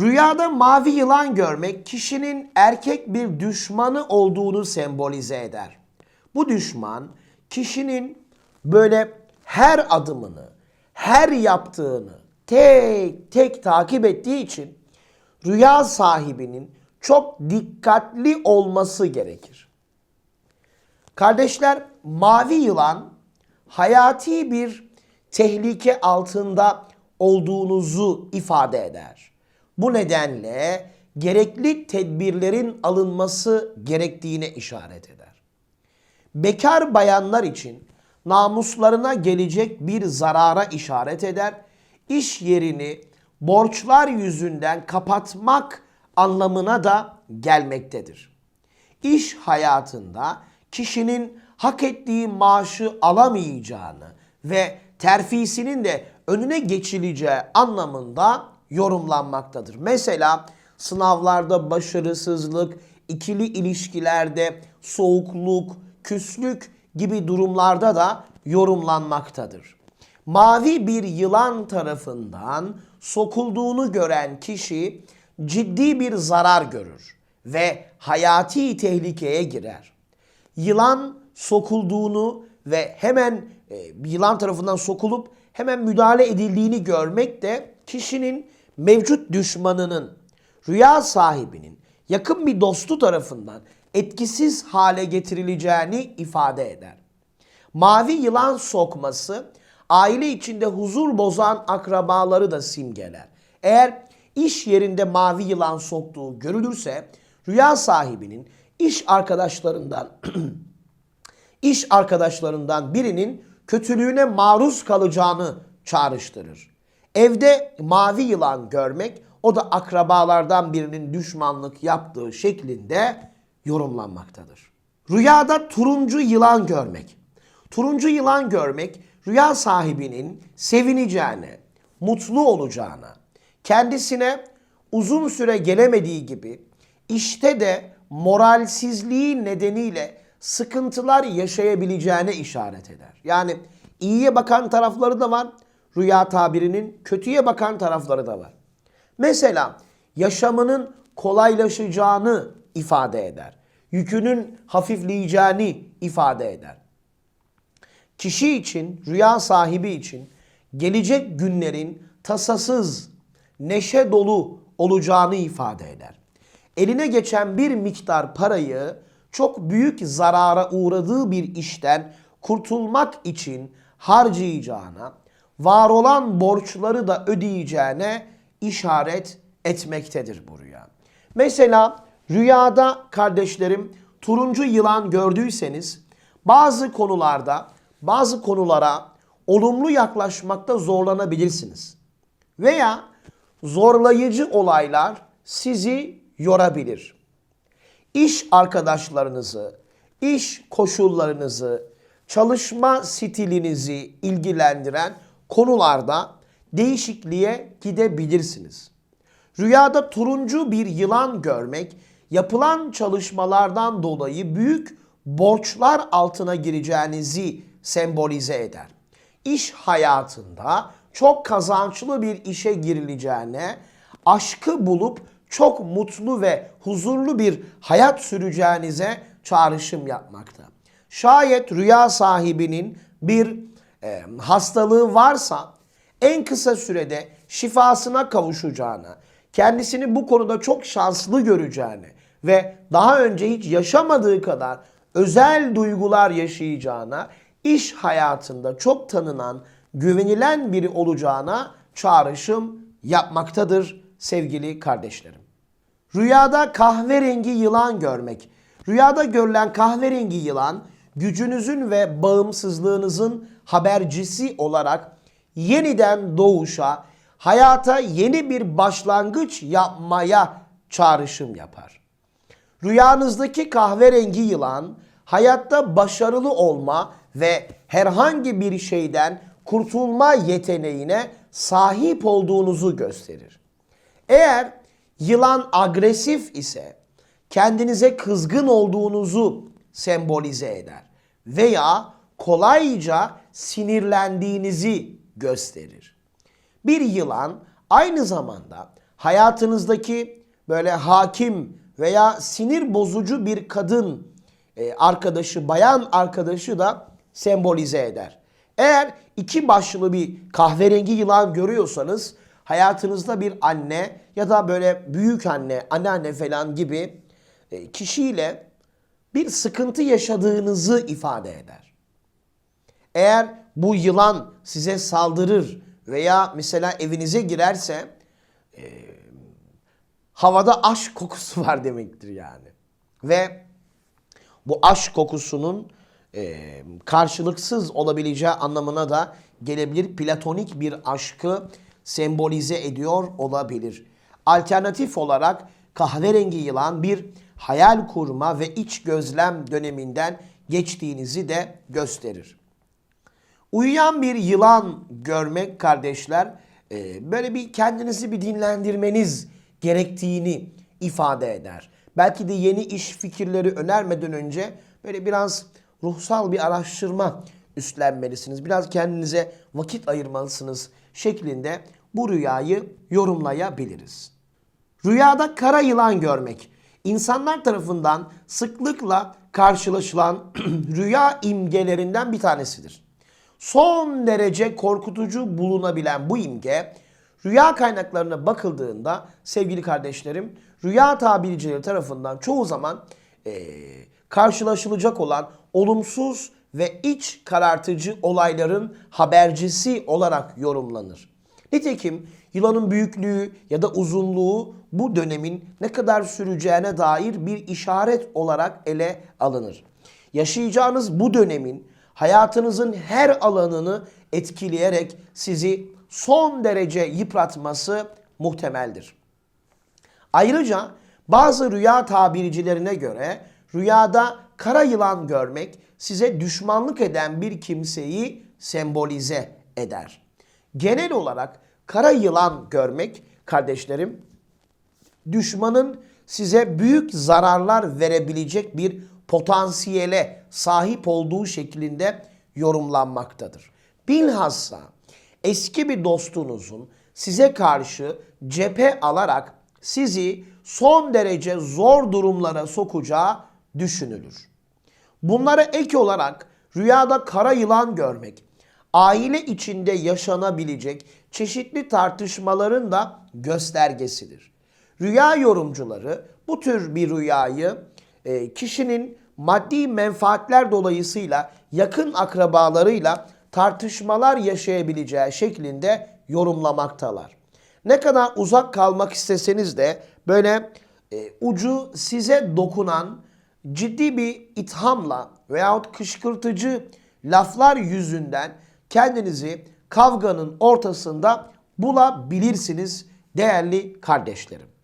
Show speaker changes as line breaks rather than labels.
Rüyada mavi yılan görmek kişinin erkek bir düşmanı olduğunu sembolize eder. Bu düşman kişinin böyle her adımını, her yaptığını tek tek takip ettiği için rüya sahibinin çok dikkatli olması gerekir. Kardeşler, mavi yılan hayati bir tehlike altında olduğunuzu ifade eder. Bu nedenle gerekli tedbirlerin alınması gerektiğine işaret eder. Bekar bayanlar için namuslarına gelecek bir zarara işaret eder. İş yerini borçlar yüzünden kapatmak anlamına da gelmektedir. İş hayatında kişinin hak ettiği maaşı alamayacağını ve terfisinin de önüne geçileceği anlamında yorumlanmaktadır. Mesela sınavlarda başarısızlık, ikili ilişkilerde soğukluk, küslük gibi durumlarda da yorumlanmaktadır. Mavi bir yılan tarafından sokulduğunu gören kişi ciddi bir zarar görür ve hayati tehlikeye girer. Yılan sokulduğunu ve hemen e, yılan tarafından sokulup hemen müdahale edildiğini görmek de kişinin mevcut düşmanının, rüya sahibinin yakın bir dostu tarafından etkisiz hale getirileceğini ifade eder. Mavi yılan sokması aile içinde huzur bozan akrabaları da simgeler. Eğer iş yerinde mavi yılan soktuğu görülürse rüya sahibinin iş arkadaşlarından iş arkadaşlarından birinin kötülüğüne maruz kalacağını çağrıştırır. Evde mavi yılan görmek o da akrabalardan birinin düşmanlık yaptığı şeklinde yorumlanmaktadır. Rüyada turuncu yılan görmek. Turuncu yılan görmek rüya sahibinin sevineceğine, mutlu olacağına, kendisine uzun süre gelemediği gibi işte de moralsizliği nedeniyle sıkıntılar yaşayabileceğine işaret eder. Yani iyiye bakan tarafları da var, rüya tabirinin kötüye bakan tarafları da var. Mesela yaşamının kolaylaşacağını ifade eder. Yükünün hafifleyeceğini ifade eder. Kişi için, rüya sahibi için gelecek günlerin tasasız, neşe dolu olacağını ifade eder. Eline geçen bir miktar parayı çok büyük zarara uğradığı bir işten kurtulmak için harcayacağına, var olan borçları da ödeyeceğine işaret etmektedir bu rüya. Mesela rüyada kardeşlerim turuncu yılan gördüyseniz bazı konularda bazı konulara olumlu yaklaşmakta zorlanabilirsiniz. Veya zorlayıcı olaylar sizi yorabilir. İş arkadaşlarınızı, iş koşullarınızı, çalışma stilinizi ilgilendiren konularda değişikliğe gidebilirsiniz. Rüyada turuncu bir yılan görmek yapılan çalışmalardan dolayı büyük borçlar altına gireceğinizi sembolize eder. İş hayatında çok kazançlı bir işe girileceğine, aşkı bulup çok mutlu ve huzurlu bir hayat süreceğinize çağrışım yapmakta. Şayet rüya sahibinin bir e, hastalığı varsa en kısa sürede şifasına kavuşacağına, kendisini bu konuda çok şanslı göreceğini ve daha önce hiç yaşamadığı kadar özel duygular yaşayacağına, iş hayatında çok tanınan, güvenilen biri olacağına çağrışım yapmaktadır sevgili kardeşlerim. Rüyada kahverengi yılan görmek. Rüyada görülen kahverengi yılan gücünüzün ve bağımsızlığınızın habercisi olarak yeniden doğuşa, hayata yeni bir başlangıç yapmaya çağrışım yapar. Rüyanızdaki kahverengi yılan hayatta başarılı olma ve herhangi bir şeyden kurtulma yeteneğine sahip olduğunuzu gösterir. Eğer yılan agresif ise kendinize kızgın olduğunuzu sembolize eder veya kolayca sinirlendiğinizi gösterir. Bir yılan aynı zamanda hayatınızdaki böyle hakim veya sinir bozucu bir kadın e, arkadaşı, bayan arkadaşı da sembolize eder. Eğer iki başlı bir kahverengi yılan görüyorsanız hayatınızda bir anne ya da böyle büyük anne, anneanne falan gibi e, kişiyle bir sıkıntı yaşadığınızı ifade eder. Eğer bu yılan size saldırır veya mesela evinize girerse e, havada aşk kokusu var demektir yani. Ve bu aşk kokusunun e, karşılıksız olabileceği anlamına da gelebilir. Platonik bir aşkı sembolize ediyor olabilir. Alternatif olarak kahverengi yılan bir hayal kurma ve iç gözlem döneminden geçtiğinizi de gösterir. Uyuyan bir yılan görmek kardeşler e, böyle bir kendinizi bir dinlendirmeniz gerektiğini ifade eder. Belki de yeni iş fikirleri önermeden önce böyle biraz ruhsal bir araştırma üstlenmelisiniz. Biraz kendinize vakit ayırmalısınız şeklinde bu rüyayı yorumlayabiliriz. Rüyada kara yılan görmek insanlar tarafından sıklıkla karşılaşılan rüya imgelerinden bir tanesidir. Son derece korkutucu bulunabilen bu imge rüya kaynaklarına bakıldığında sevgili kardeşlerim rüya tabircileri tarafından çoğu zaman eee, karşılaşılacak olan olumsuz ve iç karartıcı olayların habercisi olarak yorumlanır. Nitekim yılanın büyüklüğü ya da uzunluğu bu dönemin ne kadar süreceğine dair bir işaret olarak ele alınır. Yaşayacağınız bu dönemin hayatınızın her alanını etkileyerek sizi son derece yıpratması muhtemeldir. Ayrıca bazı rüya tabircilerine göre rüyada kara yılan görmek size düşmanlık eden bir kimseyi sembolize eder. Genel olarak kara yılan görmek kardeşlerim düşmanın size büyük zararlar verebilecek bir potansiyele sahip olduğu şeklinde yorumlanmaktadır. Bilhassa eski bir dostunuzun size karşı cephe alarak sizi son derece zor durumlara sokacağı düşünülür. Bunlara ek olarak rüyada kara yılan görmek, aile içinde yaşanabilecek çeşitli tartışmaların da göstergesidir. Rüya yorumcuları bu tür bir rüyayı e, kişinin maddi menfaatler dolayısıyla yakın akrabalarıyla tartışmalar yaşayabileceği şeklinde yorumlamaktalar. Ne kadar uzak kalmak isteseniz de böyle e, ucu size dokunan ciddi bir ithamla veyahut kışkırtıcı laflar yüzünden kendinizi kavganın ortasında bulabilirsiniz değerli kardeşlerim.